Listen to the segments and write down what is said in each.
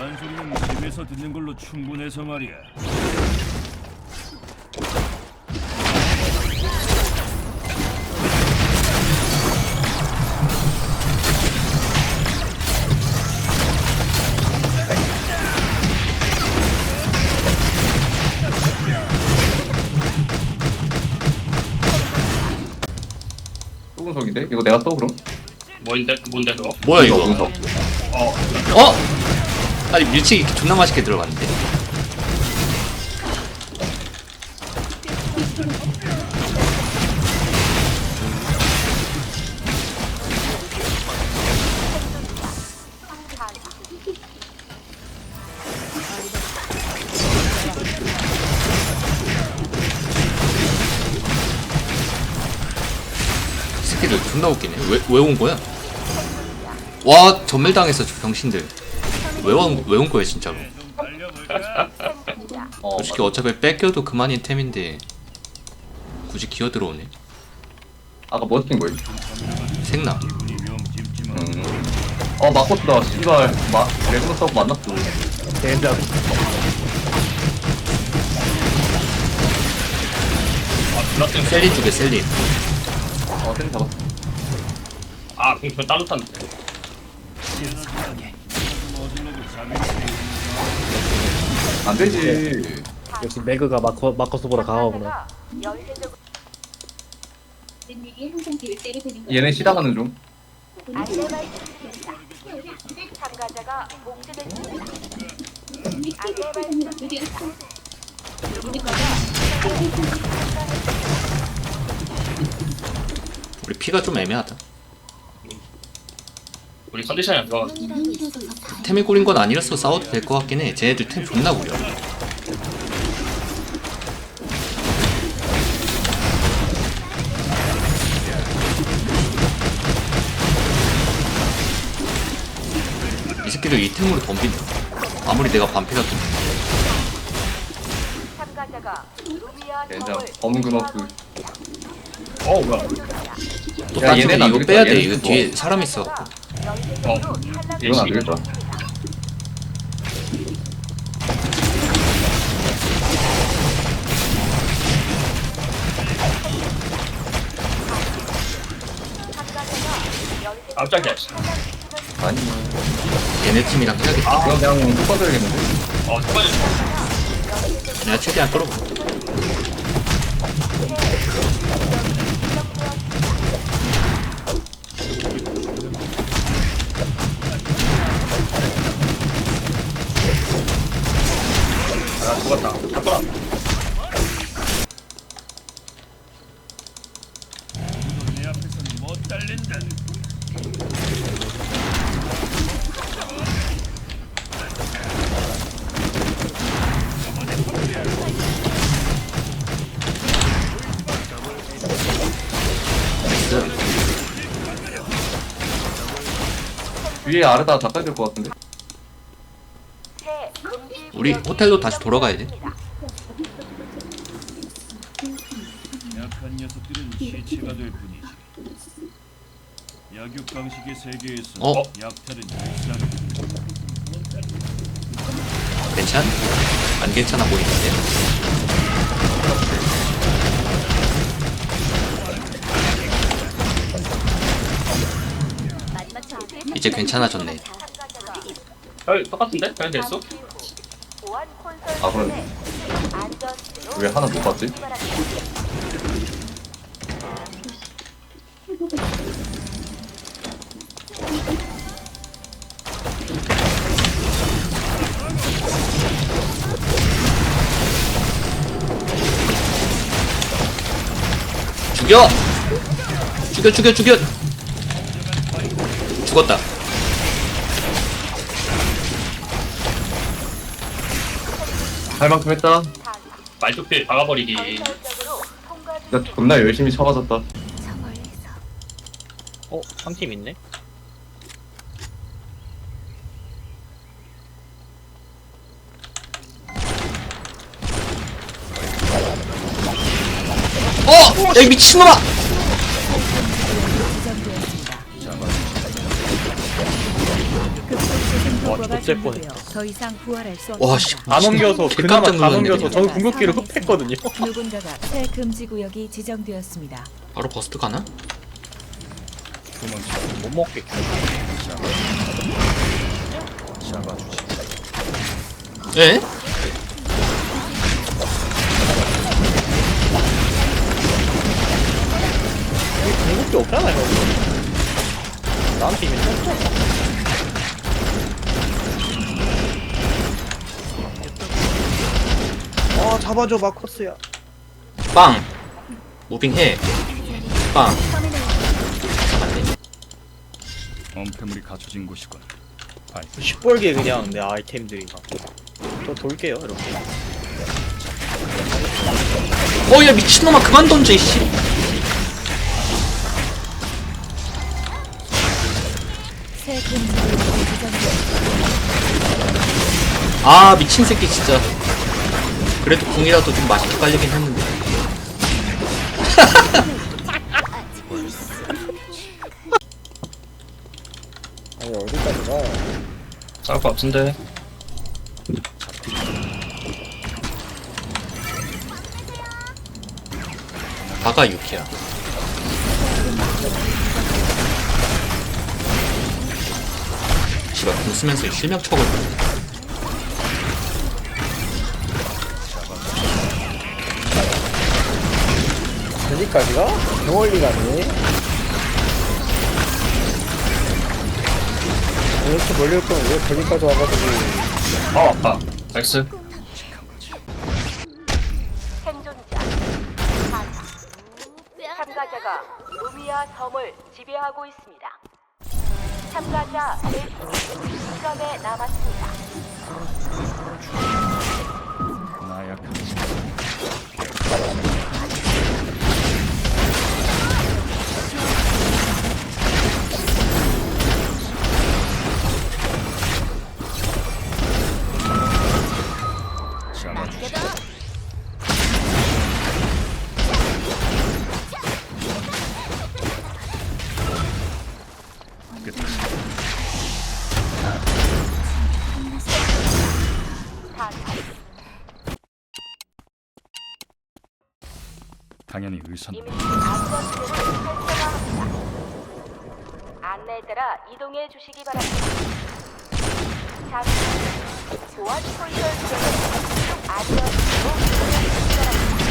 잔소리는 집에서 듣는 걸로 충분해서 말이야. 이거 내가 써 그럼? 뭔데 뭔데 그거? 뭐야 이거? 운석 어 어? 아니 밀치기 존나 맛있게 들어갔는데. 이 새끼들 존나 웃기네. 왜 왜 온 거야? 와 전멸당했어 저 병신들. 왜온 왜 온 거야 진짜로? 좀 달려볼까? 어 솔직히 어차피 뺏겨도 그만인 템인데 굳이 기어 들어오네. 아까 뭐 스킨 거야? 생나. 음. 어 마코스다 씨발 마 레그너스하고 만났어 젠장 아 블라튼 셀린 쪽에 셀린. 어쌤 잡았어 아 공표 따로 탔는데 안 되지 역시 매그가 마커 마커스보다 강하구나 얘네 시다가는 좀 참가자가. 우리 피가 좀 애매하다. 우리 컨디션이 안 좋아 템이 꾸린 건 아니라서 싸워도 될 것 같긴 해. 쟤네들 템 존나 구려. 이 새끼들 이 템으로 덤빈다. 아무리 내가 반피가 좀 참가자가 루비아 젠장 섬을 검은 근업그 어 뭐야 또 야, 쪽에 안 이거. 빼야 돼. 이거. 뒤에 사람 있어. 어 이건 안 되겠다 깜짝이야 씨. 아니 얘네 팀이랑 해야겠다. 그럼 그냥 훅 빠져야겠는데 어 내가 최대한 끌어봐. 아 위에 아래다 다 빼야 될것 같은데 우리 호텔로 다시 돌아가야 돼. 약한 녀석들은 시체가 될 뿐이지. 약육 방식의 세계에서 어? 약탈은 일상. 괜찮? 안 괜찮아 보이는데. 이제 괜찮아졌네. 별 똑같은데? 그냥 됐어? 보안 콘솔 아, 안전 왜 하나 못 봤지? 죽여! 죽여 죽여 죽여! 죽었다. 할 만큼 했다 말뚝필 박아버리기 건설적으로 통과 중나 겁나 열심히 쳐맞았다 어? 한팀 있네? 어! 야, 이 미친놈아! 와 좆될 종료되어 뻔했다. 더 이상 부활할 수 와, 없습니다. 씨. 다 넘겨서 개 그나마 깜짝 다 놀랐네, 넘겨서 그냥. 전 궁극기를 흡했거든요. 누군가가 새 금지 구역이 지정되었습니다. 바로 버스트 가나? 못 먹게. 예? 궁극기 없잖아 형. 나한테 이미 쳤어. 아 잡아줘 마커스야. 빵! 무빙해. 빵. 엄폐물이 갖춰진 곳이군. 발 시뻘게 그냥 내 아이템들이 막. 저 돌게요 이렇게. 어, 야, 미친놈아, 그만 던져, 이씨. 새 금지 구역이 지정되었습니다. 아, 미친 새끼, 진짜. 그래도 궁이라도 좀 맛있게 깔리긴 했는데. 아니 어디까지 가? 싸울 것 같은데. 바가 6이야. 씨발, 궁 쓰면서 실명 척을. 어디까지 가? 멀리 가네. 이렇게 멀리 올 거면 왜 거기까지 와가지고 아 아파. 나이스. 생존자. 참가자가 루미아 섬을 지배하고 있습니다. 참가자 1점에 남았습니다. 나약한 당연히 의선. 이미 안전지대를 활성화합니다. 안내에 따라 이동해 주시기 바랍니다. 잠시 후 보안 지역은 안전지대로 이동해 주시기 바랍니다.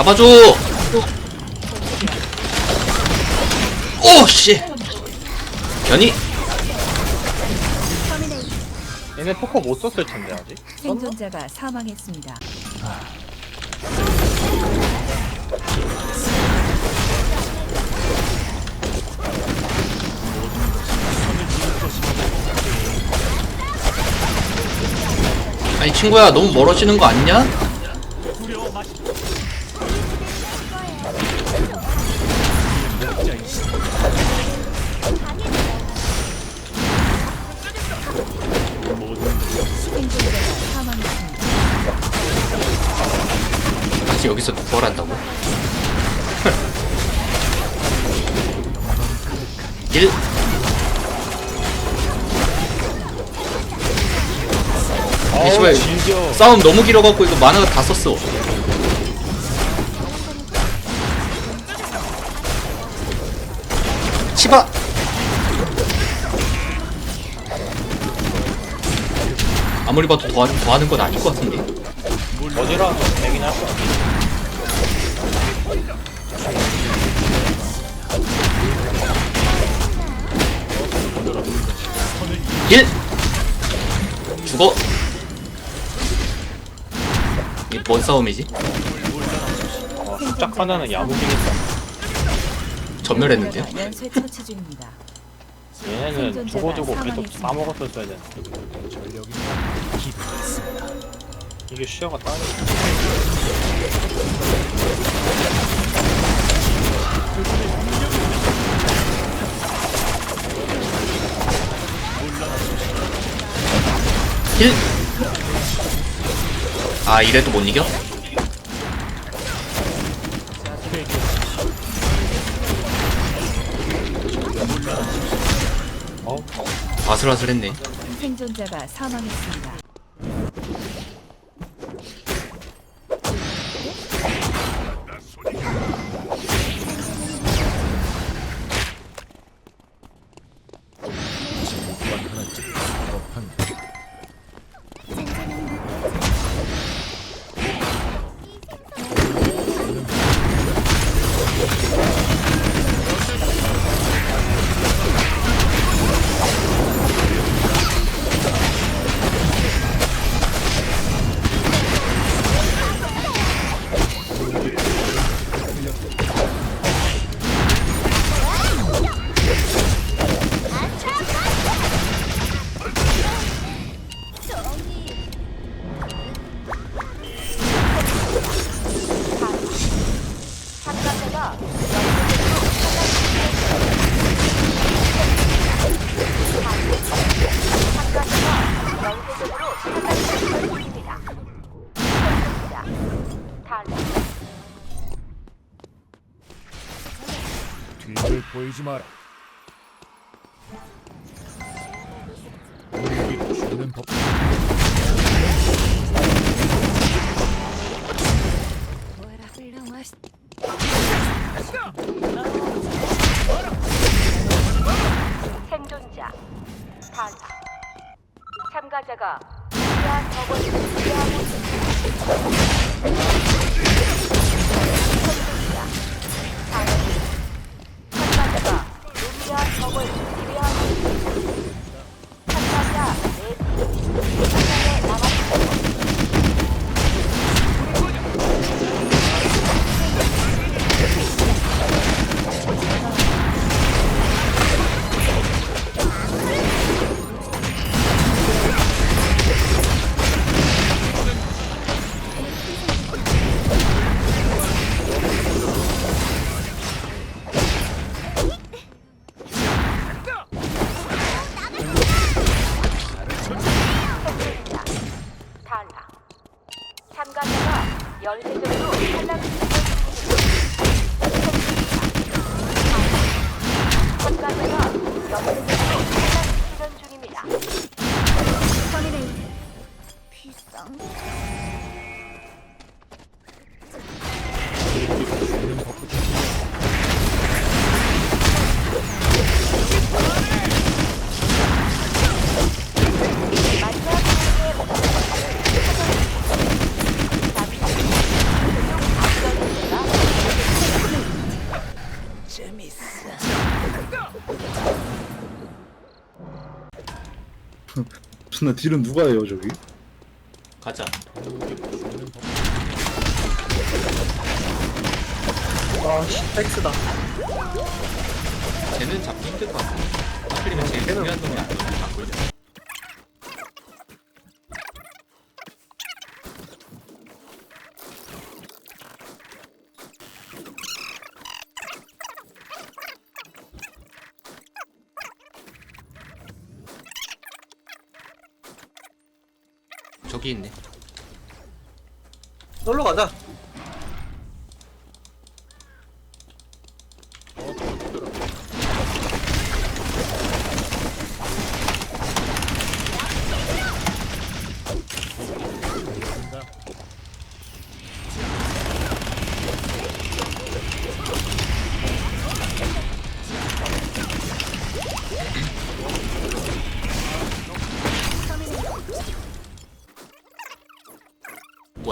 잡아줘! 오, 씨! 변이! 얘네 포커 못 썼을 텐데 아직. 생존자가 사망했습니다. 아니, 친구야, 너무 멀어지는 거 아니냐? 아우 씨발. 질겨. 싸움 너무 길어갖고 이거 만화가 다 썼어 치바 아무리 봐도 더, 하- 더 하는 건 아닐 것 같은데 어디라도 되긴 할 거야. 일 죽어 뭔 싸움이지? 짝 하나는 야무지겠다. 전멸했는데요? 연쇄 처치 중입니다. 얘네는 두고두고 계속 싸먹었었어야 돼. 이게 시야가 따로. 힐! 아 이래도 못 이겨? 어? 아슬아슬했네 생존자가 사망했습니다. 존나 딜은 누가 해요 저기? 가자 아 씨 팩스다. 쟤는 잡기 힘들 것 같아 하필이면 제일 중요한 놈이 안 걸려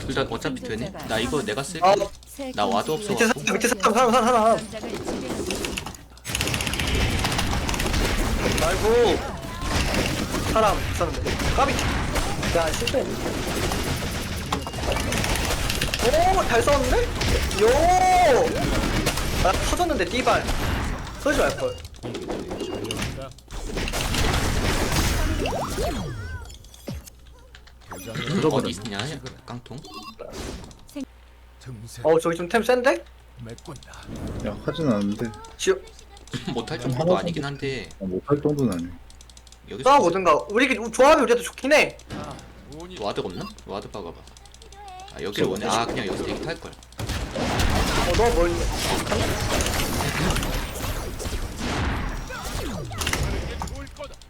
둘 다 어차피 되네 나 이거 내가 쓸게 아, 새나 와도 없어. 밑에 사람, 사람, 사람, 사람. 지배하고 있습니다. 아이고. 사람 있었는데. 까비. 야, 실패. 오, 잘 싸웠는데? 요! 나 터졌는데 띠발. 쏘지 말걸. 어디 있냐 깡통 어 저기 좀 템 센데? 메꾼다. 야 하진 않은데 지어 못할 정도도 아니긴 한데 아, 못할 정도는 아니야 여기서 싸워보든가. 우리 조합이 우리한테 좋긴 해. 와드가 없나? 와드 박아봐 아 여기를 원해? 아 그냥 여기서 대기 탈걸 어, 너 뭘.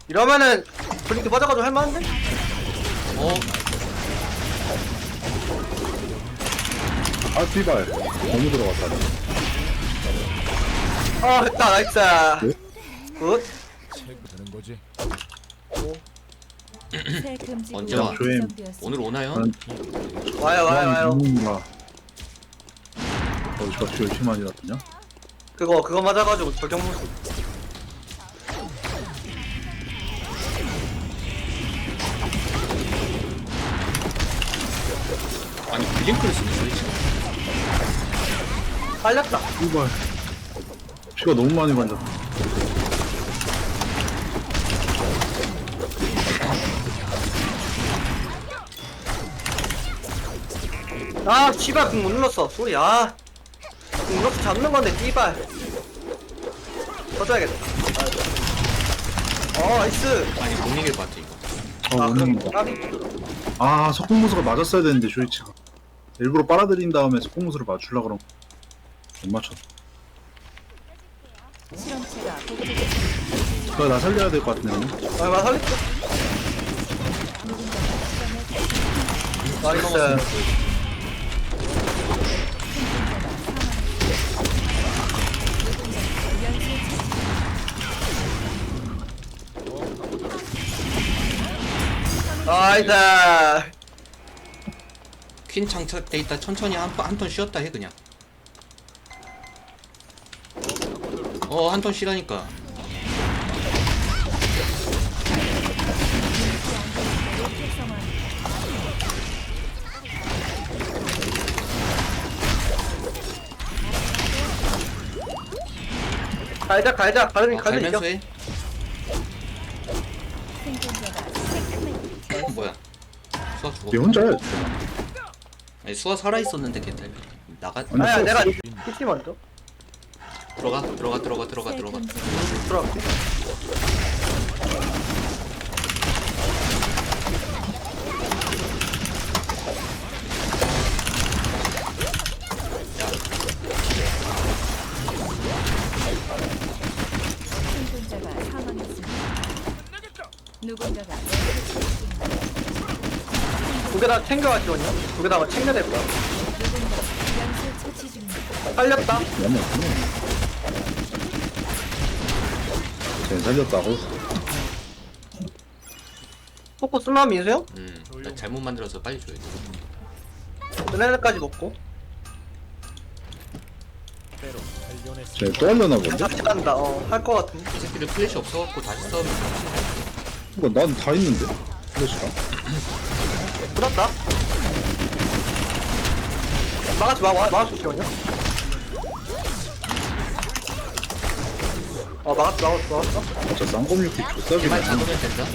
이러면은 블링크 빠져가지고 할만한데? 어? 아 띠발 너무 들어갔다 아 됐다 나이스 네? 굿 거지. 새 금지 언제 와? 조임. 오늘 오나요? 난- 와요 와요 와요 누군가 어디 저씨 열심히 많이 났냐? 그거 그거 맞아가지고 적용무수 아니 블링크를 도대체 빨렸다. 띠발. 피가 너무 많이 반졌다. 아 씨발 궁 못 눌렀어. 소리 아 궁 눌러서 잡는 건데 띠발. 터져야겠다. 어 나이스. 아니 못 이길 것 같아 이거. 아 아 그럼 오늘 까비. 아 석궁무수가 맞았어야 되는데 쇼이치가. 일부러 빨아들인 다음에 석궁무수를 맞추려고 그럼 못 실험체가 복제됐습니다. 그거 나 살려야 될 것 같네 오늘. 얼마 살릴게 나이스. 나이스. 퀸 장착돼 있다. 천천히 한 턴 쉬었다 해 그냥 어 한 턴 쉬라니까. 갈자 갈자. 가르니 어, 가르니 이겨 갈면서 해. 어, 뭐야. 수아 죽어 얘 혼자야 아니 수아 살아 있었는데 걔들. 나가 아니, 아야 수- 내가 PT 먼저 들어가 들어가 들어가 들어가 새 들어가. 금지. 들어갈게 생존자가 사망했습니다. 누군가가 내두개다 챙겨가지고요. 두개다 챙겨야 될 거야. 연쇄 처치 중입니다. 살렸다. 너무 나쟤 살렸다고? 포코 쓸만 민수요? 음 나 잘못 만들어서 빨리 줘야 돼 은혜까지 먹고 때로 발견했어. 쟤또 하려나 본데? 같이 간다 어할 거 같은데 이 새끼들 플래시 없어갖고 다시 싸우면 이거 난다 있는데 플래시랑 불었다 막아지 마 막아줘 시원요 어 막았어 막았어 막았어. 진짜 쌍검육기 말 잡으면 된다.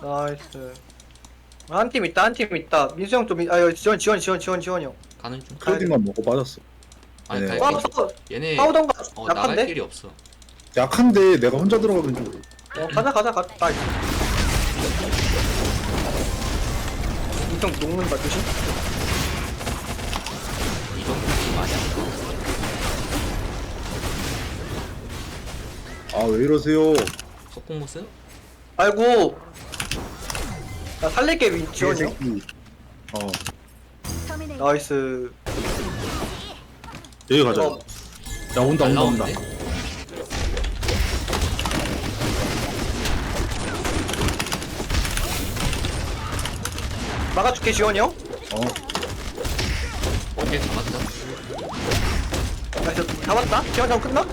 나이스. 한 팀 있다 한 팀 있다. 민수 형좀 아 여기 지원 지원 지원 지원 지원이 형. 가는 중. 크레딧만 먹고 빠졌어. 아니 네. 갈 아, 싸워 얘네 싸우던가 어 나갈 약한데? 길이 없어. 약한데 내가 혼자 들어가면 좀 어 가자 가자 가자 나이스 인형 녹는다 조심 아 왜 이러세요? 석공모스? 아이고. 나 살릴게 민 지원이 형. 개새끼. 어. 나이스. 여기 가자. 어. 야 온다 잘 온다 온다. 나오는데? 막아줄게 지원이 형. 어. 어깨 잡았다. 나이스. 잡았다? 지원이 형 끝나?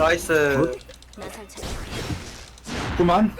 나이스. 그만